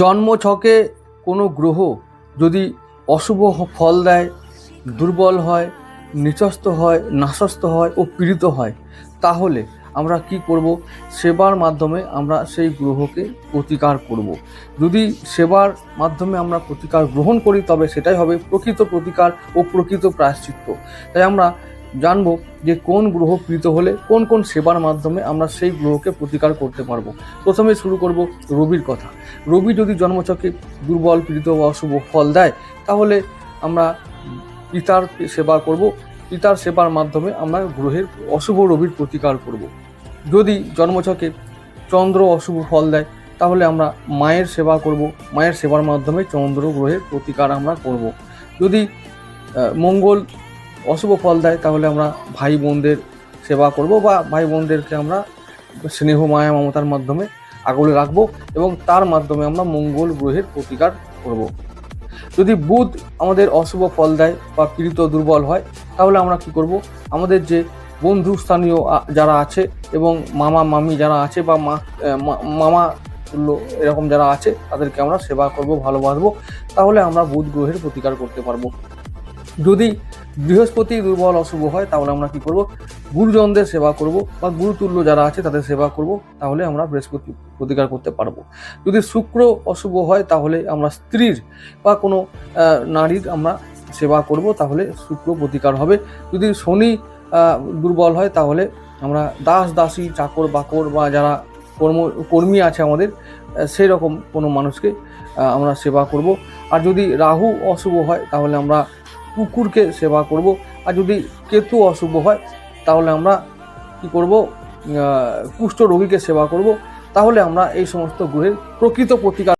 জন্ম ছকে কোনো গ্রহ যদি অশুভ ফল দেয়, দুর্বল হয় নিচস্ত হয় নাশস্ত হয় ও পীড়িত হয়, তাহলে আমরা কি করব? সেবার মাধ্যমে আমরা সেই গ্রহকে প্রতিকার করব। যদি সেবার মাধ্যমে আমরা প্রতিকার গ্রহণ করি, তবে সেটাই হবে প্রকৃত প্রতিকার ও প্রকৃত প্রায়শ্চিত্ত। তাই আমরা জানব যে কোন গ্রহ পীড়িত হলে কোন কোন সেবার মাধ্যমে আমরা সেই গ্রহকে প্রতিকার করতে পারব। প্রথমে শুরু করব রবির কথা। রবি যদি জন্মচকে দুর্বল পীড়িত বা অশুভ ফল দেয়, তাহলে আমরা পিতার সেবা করব। পিতার সেবার মাধ্যমে আমরা গ্রহের অশুভ রবির প্রতিকার করব। যদি জন্মছকে চন্দ্র অশুভ ফল দেয়, তাহলে আমরা মায়ের সেবা করব। মায়ের সেবার মাধ্যমে চন্দ্র গ্রহের প্রতিকার আমরা করব। যদি মঙ্গল অশুভ ফল দেয়, তাহলে আমরা ভাই বোনদের সেবা করব বা ভাই বোনদেরকে আমরা স্নেহ, মায়া, মমতার মাধ্যমে আগলে রাখব এবং তার মাধ্যমে আমরা মঙ্গল গ্রহের প্রতিকার করব। যদি বুধ আমাদের অশুভ ফল দেয় বা পীড়িত দুর্বল হয়, তাহলে আমরা কি করব? আমাদের যে বন্ধু স্থানীয় যারা আছে এবং মামা, মামি যারা আছে বা মামা এরকম যারা আছে, তাদেরকে আমরা সেবা করব, ভালোবাসবো, তাহলে আমরা বুধ গ্রহের প্রতিকার করতে পারব। যদি বৃহস্পতি দুর্বল অশুভ হয়, তাহলে আমরা কি করব? গুরুজনদের সেবা করব, বা গুরুতুল্য যারা আছে তাদের সেবা করব, তাহলে আমরা বৃহস্পতি প্রতিকার করতে পারব। যদি শুক্র অশুভ হয়, তাহলে আমরা স্ত্রীর বা কোনো নারীর আমরা সেবা করব, তাহলে শুক্র প্রতিকার হবে। যদি শনি দুর্বল হয়, তাহলে আমরা দাস, দাসী, চাকর, বাকর বা যারা কর্ম, কর্মী আছে আমাদের সেই রকম কোনো মানুষকে আমরা সেবা করব। আর যদি রাহু অশুভ হয়, তাহলে আমরা কুকুরকে সেবা করব। আর যদি কেতু অশুভ হয়, তাহলে আমরা কি করব? কুষ্ঠ রোগীকে সেবা করব। তাহলে আমরা এই সমস্ত গ্রহের প্রকৃত প্রতিকার